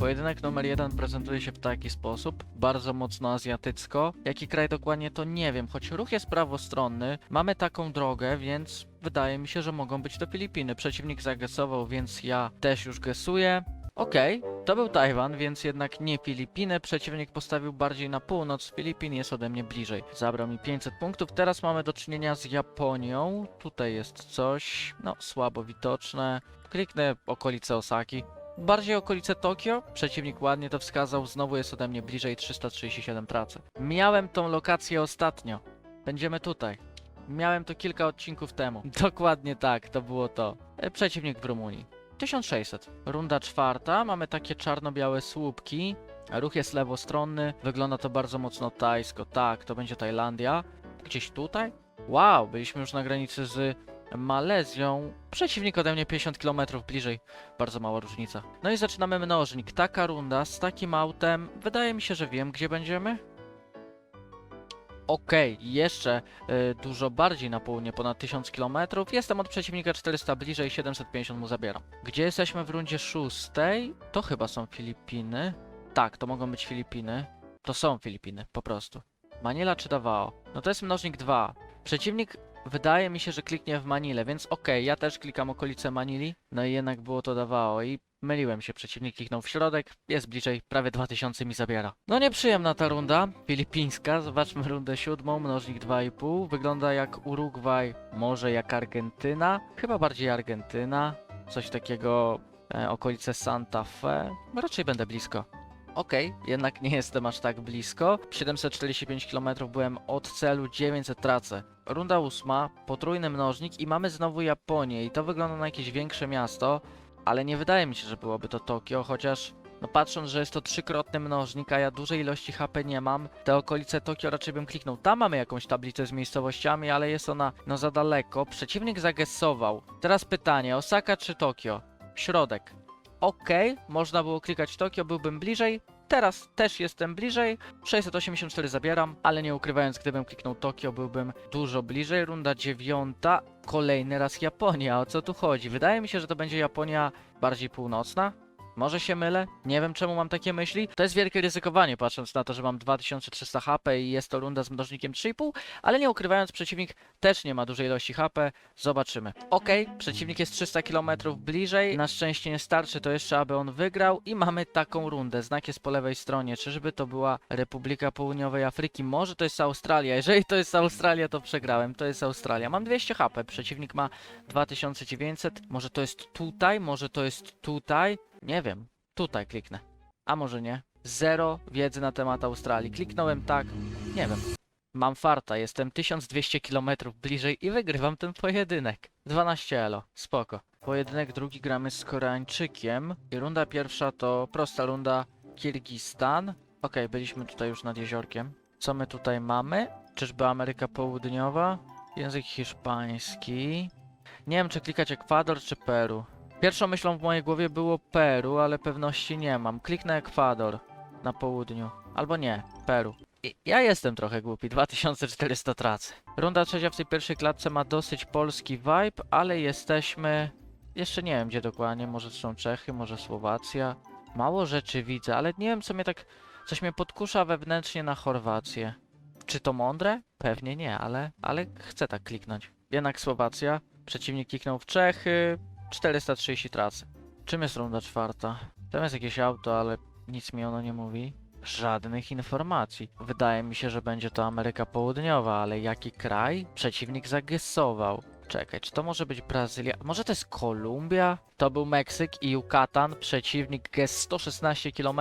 Pojedynek numer jeden prezentuje się w taki sposób, bardzo mocno azjatycko. Jaki kraj dokładnie to nie wiem, choć ruch jest prawostronny, mamy taką drogę, więc wydaje mi się, że mogą być to Filipiny. Przeciwnik zagesował, więc ja też już gesuję. Okej, to był Tajwan, więc jednak nie Filipiny. Przeciwnik postawił bardziej na północ. Filipin jest ode mnie bliżej. Zabrał mi 500 punktów. Teraz mamy do czynienia z Japonią. Tutaj jest coś, no słabo widoczne. Kliknę okolice Osaki. Bardziej okolice Tokio. Przeciwnik ładnie to wskazał. Znowu jest ode mnie bliżej 337 tracę. Miałem tą lokację ostatnio. Będziemy tutaj. Miałem to kilka odcinków temu. Dokładnie tak, to było to. E, Przeciwnik w Rumunii. 1600. Runda czwarta, mamy takie czarno-białe słupki. Ruch jest lewostronny, wygląda to bardzo mocno tajsko. Tak, to będzie Tajlandia. Gdzieś tutaj? Wow, byliśmy już na granicy z Malezją. Przeciwnik ode mnie 50 km bliżej. Bardzo mała różnica. No i zaczynamy mnożnik. Taka runda z takim autem. Wydaje mi się, że wiem, gdzie będziemy. Okej, jeszcze y, dużo bardziej na południe, ponad 1000 km. Jestem od przeciwnika 400 bliżej, 750 mu zabieram. Gdzie jesteśmy w rundzie szóstej? To chyba są Filipiny. Tak, to mogą być Filipiny. To są Filipiny, po prostu. Manila czy Davao? No to jest mnożnik 2. Przeciwnik wydaje mi się, że kliknie w Manilę, więc okej, ja też klikam okolice Manili. No i jednak było to Davao i myliłem się, przeciwnik kliknął w środek, jest bliżej, prawie 2000 mi zabiera. No nieprzyjemna ta runda, filipińska, zobaczmy rundę siódmą, mnożnik 2,5, wygląda jak Urugwaj, może jak Argentyna, chyba bardziej Argentyna, coś takiego, e, okolice Santa Fe, raczej będę blisko. Okej, jednak nie jestem aż tak blisko. 745 km byłem od celu, 900 tracę. Runda ósma, potrójny mnożnik i mamy znowu Japonię i to wygląda na jakieś większe miasto, ale nie wydaje mi się, że byłoby to Tokio, chociaż no patrząc, że jest to trzykrotny mnożnik, a ja dużej ilości HP nie mam, te okolice Tokio raczej bym kliknął. Tam mamy jakąś tablicę z miejscowościami, ale jest ona no za daleko. Przeciwnik zagesował. Teraz pytanie, Osaka czy Tokio? Środek. Okej, można było klikać Tokio, byłbym bliżej. Teraz też jestem bliżej. 684 zabieram, ale nie ukrywając, gdybym kliknął Tokio, byłbym dużo bliżej. Runda dziewiąta. Kolejny raz Japonia. O co tu chodzi? Wydaje mi się, że to będzie Japonia bardziej północna. Może się mylę? Nie wiem czemu mam takie myśli. To jest wielkie ryzykowanie, patrząc na to, że mam 2300 HP i jest to runda z mnożnikiem 3,5, ale nie ukrywając, przeciwnik też nie ma dużej ilości HP. Zobaczymy. Okej, przeciwnik jest 300 km bliżej. Na szczęście nie starczy to jeszcze, aby on wygrał. I mamy taką rundę. Znak jest po lewej stronie. Czyżby to była Republika Południowej Afryki? Może to jest Australia. Jeżeli to jest Australia, to przegrałem. To jest Australia. Mam 200 HP. Przeciwnik ma 2900. Może to jest tutaj? Może to jest tutaj? Nie wiem. Tutaj kliknę. A może nie? Zero wiedzy na temat Australii. Kliknąłem tak. Nie wiem. Mam farta, jestem 1200 km bliżej i wygrywam ten pojedynek. 12 elo, spoko. Pojedynek drugi gramy z Koreańczykiem. I runda pierwsza to prosta runda Kirgistan. Okej, byliśmy tutaj już nad jeziorkiem. Co my tutaj mamy? Czyżby Ameryka Południowa? Język hiszpański. Nie wiem, czy klikać Ekwador, czy Peru. Pierwszą myślą w mojej głowie było Peru, ale pewności nie mam. Kliknę Ekwador na południu. Albo nie, Peru. I ja jestem trochę głupi, 2400 tracy. Runda trzecia w tej pierwszej klatce ma dosyć polski vibe, ale jesteśmy... Jeszcze nie wiem gdzie dokładnie, może są Czechy, może Słowacja. Mało rzeczy widzę, ale nie wiem co mnie tak... Coś mnie podkusza wewnętrznie na Chorwację. Czy to mądre? Pewnie nie, ale, ale chcę tak kliknąć. Jednak Słowacja. Przeciwnik kliknął w Czechy. 430 tracy. Czym jest runda czwarta? Tam jest jakieś auto, ale nic mi ono nie mówi. Żadnych informacji. Wydaje mi się, że będzie to Ameryka Południowa, ale jaki kraj? Przeciwnik zagesował. Czekaj, czy to może być Brazylia? Może to jest Kolumbia? To był Meksyk i Yucatan. Przeciwnik gest 116 km.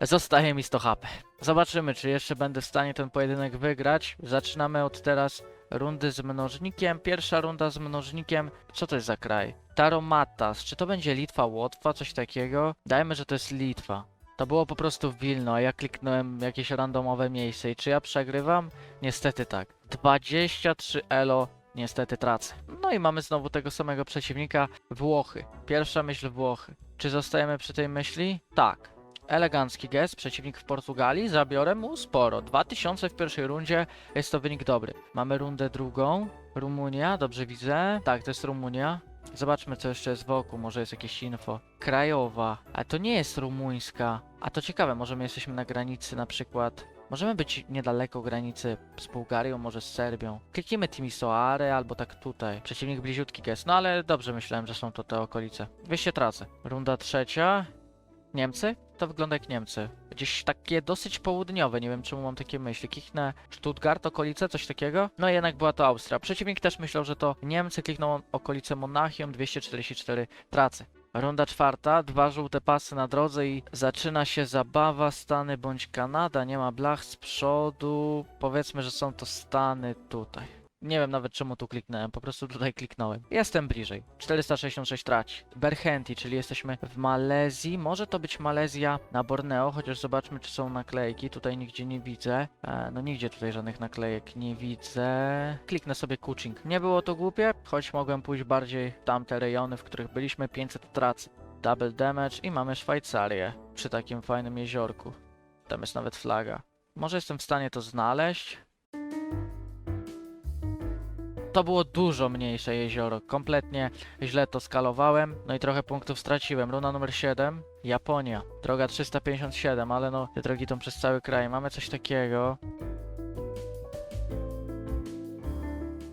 Zostaje mi 100 HP. Zobaczymy, czy jeszcze będę w stanie ten pojedynek wygrać. Zaczynamy od teraz rundy z mnożnikiem. Pierwsza runda z mnożnikiem. Co to jest za kraj? Taromatas. Czy to będzie Litwa, Łotwa, coś takiego? Dajmy, że to jest Litwa. To było po prostu Wilno, a ja kliknąłem jakieś randomowe miejsce. I czy ja przegrywam? Niestety tak. 23 elo. Niestety tracę. No i mamy znowu tego samego przeciwnika. Włochy. Pierwsza myśl Włochy. Czy zostajemy przy tej myśli? Tak. Elegancki gest, przeciwnik w Portugalii, zabiorę mu sporo. 2000 w pierwszej rundzie, jest to wynik dobry. Mamy rundę drugą. Rumunia, dobrze widzę. Tak, to jest Rumunia. Zobaczmy, co jeszcze jest wokół. Może jest jakieś info. Krajowa. A to nie jest rumuńska. A to ciekawe, może my jesteśmy na granicy na przykład. Możemy być niedaleko granicy z Bułgarią, może z Serbią. Kliknijmy Timisoare albo tak tutaj. Przeciwnik bliziutki gest. No ale dobrze myślałem, że są to te okolice. 200 tracę. Runda trzecia. Niemcy? To wygląda jak Niemcy. Gdzieś takie dosyć południowe, nie wiem czemu mam takie myśli. Kichnę Stuttgart, okolice, coś takiego. No jednak była to Austria. Przeciwnik też myślał, że to Niemcy, kliknął okolice Monachium, 244 tracy. Runda czwarta, dwa żółte pasy na drodze i zaczyna się zabawa Stany bądź Kanada. Nie ma blach z przodu. Powiedzmy, że są to Stany tutaj. Nie wiem nawet czemu tu kliknąłem, po prostu tutaj kliknąłem. Jestem bliżej. 466 traci. Berhenti, czyli jesteśmy w Malezji. Może to być Malezja na Borneo, chociaż zobaczmy czy są naklejki. Tutaj nigdzie nie widzę. E, no nigdzie tutaj żadnych naklejek nie widzę. Kliknę sobie Kuching. Nie było to głupie, choć mogłem pójść bardziej w tamte rejony, w których byliśmy. 500 tracy. Double damage i mamy Szwajcarię przy takim fajnym jeziorku. Tam jest nawet flaga. Może jestem w stanie to znaleźć. To było dużo mniejsze jezioro. Kompletnie źle to skalowałem. No i trochę punktów straciłem. Runa numer 7. Japonia. Droga 357, ale no, te drogi to przez cały kraj. Mamy coś takiego.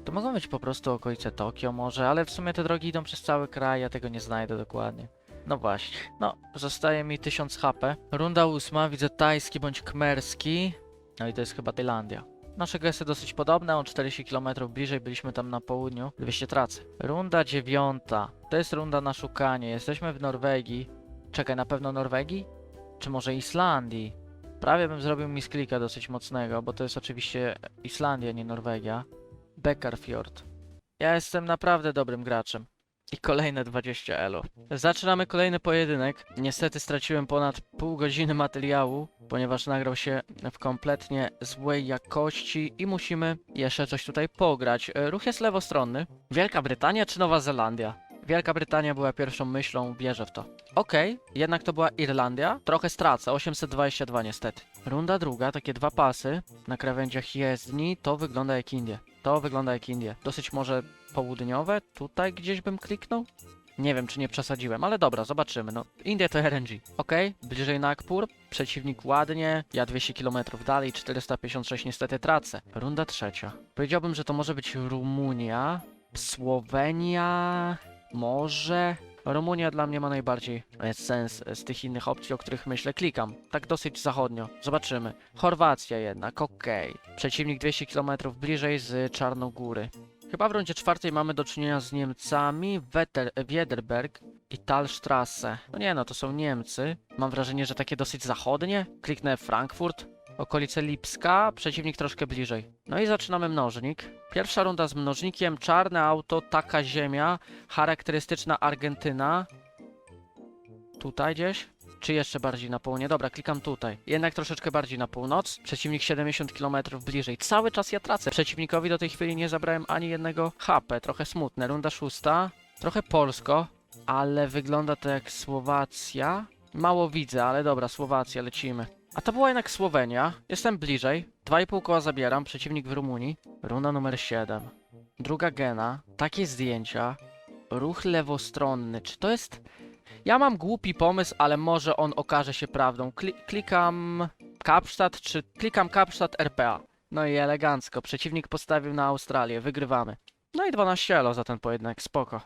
To mogą być po prostu okolice Tokio może, ale w sumie te drogi idą przez cały kraj, ja tego nie znajdę dokładnie. No właśnie. No, zostaje mi 1000 HP. Runda ósma, widzę tajski bądź kmerski. No i to jest chyba Tajlandia. Nasze gesty dosyć podobne, o 40 km bliżej byliśmy tam na południu. 200 tracy. Runda dziewiąta. To jest runda na szukanie. Jesteśmy w Norwegii. Czekaj, na pewno Norwegii? Czy może Islandii? Prawie bym zrobił misklika dosyć mocnego, bo to jest oczywiście Islandia, nie Norwegia. Beckarfjord. Ja jestem naprawdę dobrym graczem. I kolejne 20 elo. Zaczynamy kolejny pojedynek. Niestety straciłem ponad pół godziny materiału, ponieważ nagrał się w kompletnie złej jakości i musimy jeszcze coś tutaj pograć. E, Ruch jest lewostronny. Wielka Brytania czy Nowa Zelandia? Wielka Brytania była pierwszą myślą, wierzę w to. Okej, jednak to była Irlandia. Trochę stracę, 822 niestety. Runda druga, takie dwa pasy na krawędziach jezdni, to wygląda jak Indie. To wygląda jak Indie. Dosyć może południowe, tutaj gdzieś bym kliknął? Nie wiem, czy nie przesadziłem, ale dobra, zobaczymy. No, Indie to RNG. Okej, bliżej Nagpur, przeciwnik ładnie, ja 200 km dalej, 456 niestety tracę. Runda trzecia. Powiedziałbym, że to może być Rumunia, Słowenia, może... Rumunia dla mnie ma najbardziej e, sens z tych innych opcji, o których myślę. Klikam, tak dosyć zachodnio. Zobaczymy. Chorwacja jednak, okej. Przeciwnik 200 km bliżej z Czarnogóry. Chyba w rundzie czwartej mamy do czynienia z Niemcami, Wetter, Wiederberg i Talstrasse. No nie no, to są Niemcy. Mam wrażenie, że takie dosyć zachodnie. Kliknę Frankfurt, okolice Lipska, przeciwnik troszkę bliżej. No i zaczynamy mnożnik. Pierwsza runda z mnożnikiem, czarne auto, taka ziemia, charakterystyczna Argentyna. Tutaj gdzieś? Czy jeszcze bardziej na południe? Dobra, klikam tutaj. Jednak troszeczkę bardziej na północ. Przeciwnik 70 km bliżej. Cały czas ja tracę. Przeciwnikowi do tej chwili nie zabrałem ani jednego HP. Trochę smutne. Runda szósta. Trochę polsko, ale wygląda to jak Słowacja. Mało widzę, ale dobra, Słowacja, lecimy. A to była jednak Słowenia. Jestem bliżej. 2,5 koła zabieram. Przeciwnik w Rumunii. Runda numer 7. Druga gena. Takie zdjęcia. Ruch lewostronny. Czy to jest... Ja mam głupi pomysł, ale może on okaże się prawdą. Kli klikam Kapstadt, czy klikam Kapstadt RPA. No i elegancko. Przeciwnik postawił na Australię. Wygrywamy. No i 12 elo za ten pojedynek. Spoko.